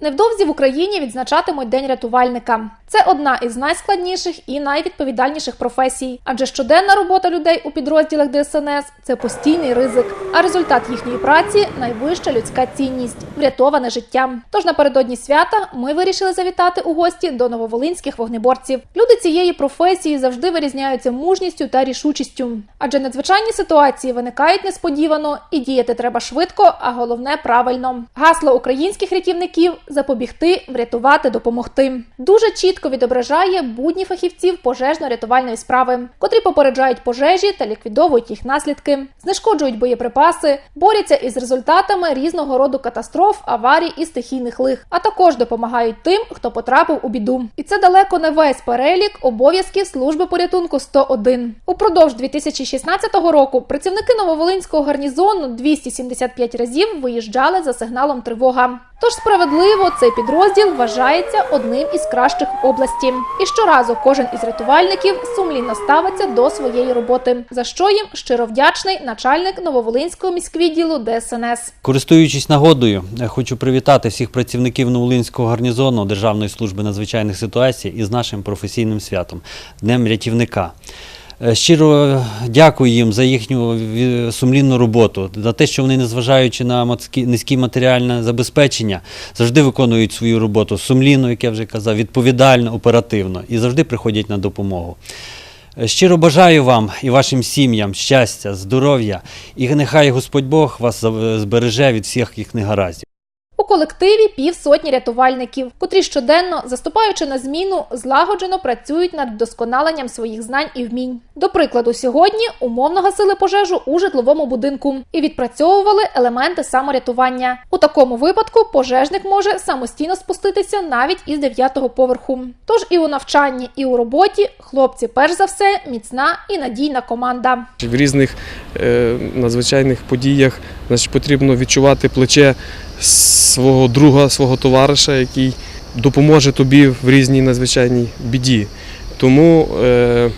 Невдовзі в Україні відзначатимуть День рятувальника. Це одна із найскладніших і найвідповідальніших професій, адже щоденна робота людей у підрозділах ДСНС це постійний ризик. А результат їхньої праці найвища людська цінність врятоване життя. Тож напередодні свята ми вирішили завітати у гості до нововолинських вогнеборців. Люди цієї професії завжди вирізняються мужністю та рішучістю, адже надзвичайні ситуації виникають несподівано і діяти треба швидко, а головне правильно. Гасло українських рятівників запобігти, врятувати, допомогти. Дуже чітко відображає будні фахівців пожежно-рятувальної справи, котрі попереджають пожежі та ліквідовують їх наслідки, знешкоджують боєприпаси, борються із результатами різного роду катастроф, аварій і стихійних лих, а також допомагають тим, хто потрапив у біду. І це далеко не весь перелік обов'язків служби порятунку 101. Упродовж 2016 року працівники Нововолинського гарнізону 275 разів виїжджали за сигналом тривога. Тож справедливо цей підрозділ вважається одним із кращих в області. І щоразу кожен із рятувальників сумлінно ставиться до своєї роботи, за що їм щиро вдячний начальник Нововолинського міськвідділу ДСНС. Користуючись нагодою, хочу привітати всіх працівників Новолинського гарнізону Державної служби надзвичайних ситуацій із нашим професійним святом Днем рятівника. Е, Щиро дякую їм за їхню сумлінну роботу, за те, що вони, незважаючи на низьке матеріальне забезпечення, завжди виконують свою роботу сумлінно, як я вже казав, відповідально, оперативно і завжди приходять на допомогу. Е, Щиро бажаю вам і вашим сім'ям щастя, здоров'я, і нехай Господь Бог вас за- збереже від всіх їх негараздів. Колективі півсотні рятувальників, котрі щоденно, заступаючи на зміну, злагоджено працюють над вдосконаленням своїх знань і вмінь. До прикладу, сьогодні умовно гасили пожежу у житловому будинку і відпрацьовували елементи саморятування. У такому випадку пожежник може самостійно спуститися навіть із дев'ятого поверху. Тож і у навчанні, і у роботі хлопці, перш за все, міцна і надійна команда. В різних е, надзвичайних подіях потрібно відчувати плече свого друга, свого товариша, який допоможе тобі в різній надзвичайній біді. Тому е,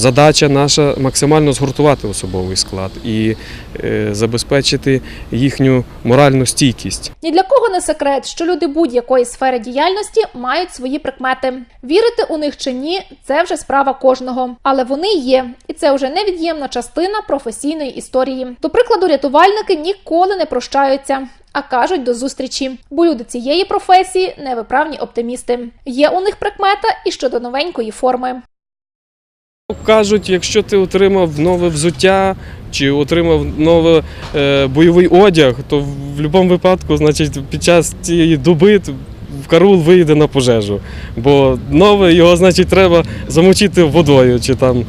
задача наша максимально згуртувати особовий склад і е, забезпечити їхню моральну стійкість. Ні для кого не секрет, що люди будь-якої сфери діяльності мають свої прикмети. Вірити у них чи ні, це вже справа кожного. Але вони є, і це вже невід'ємна частина професійної історії. До прикладу, рятувальники ніколи не прощаються. А кажуть до зустрічі, бо люди цієї професії невиправні оптимісти. Є у них прикмета і щодо новенької форми. Кажуть, якщо ти отримав нове взуття чи отримав новий е, бойовий одяг, то в будь-якому випадку, значить, під час цієї доби карул вийде на пожежу. Бо нове його, значить, треба замочити водою чи там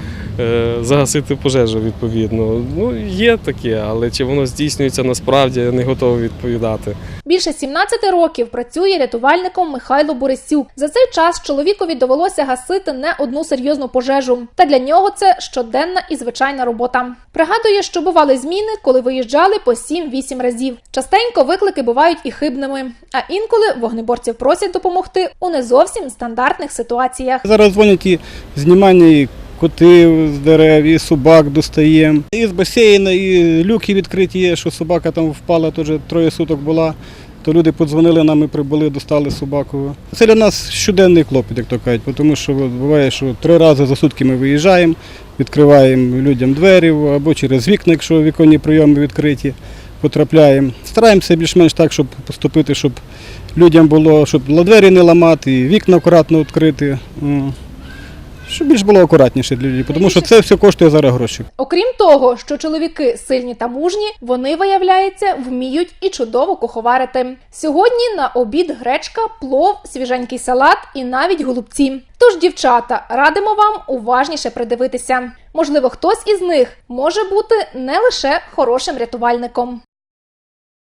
загасити пожежу відповідно. Ну, є таке, але чи воно здійснюється насправді, я не готовий відповідати. Більше 17 років працює рятувальником Михайло Борисюк. За цей час чоловікові довелося гасити не одну серйозну пожежу. Та для нього це щоденна і звичайна робота. Пригадує, що бували зміни, коли виїжджали по 7-8 разів. Частенько виклики бувають і хибними, а інколи вогнеборців просять допомогти у не зовсім стандартних ситуаціях. Зараз дзвонять і знімання і котів з дерев, і собак достаємо. І з басейна, і люки відкриті є, що собака там впала, теж троє суток була. То люди подзвонили нам, ми прибули, достали собаку. Це для нас щоденний клопіт, як то кажуть, тому що буває, що три рази за сутки ми виїжджаємо, відкриваємо людям двері або через вікна, якщо віконні прийоми відкриті, потрапляємо. Стараємося більш-менш так, щоб поступити, щоб людям було, щоб двері не ламати, і вікна акуратно відкрити. Щоб більш було акуратніше для людей, тому що це все коштує зараз гроші. Окрім того, що чоловіки сильні та мужні, вони виявляється вміють і чудово куховарити. Сьогодні на обід гречка, плов, свіженький салат і навіть голубці. Тож, дівчата, радимо вам уважніше придивитися. Можливо, хтось із них може бути не лише хорошим рятувальником.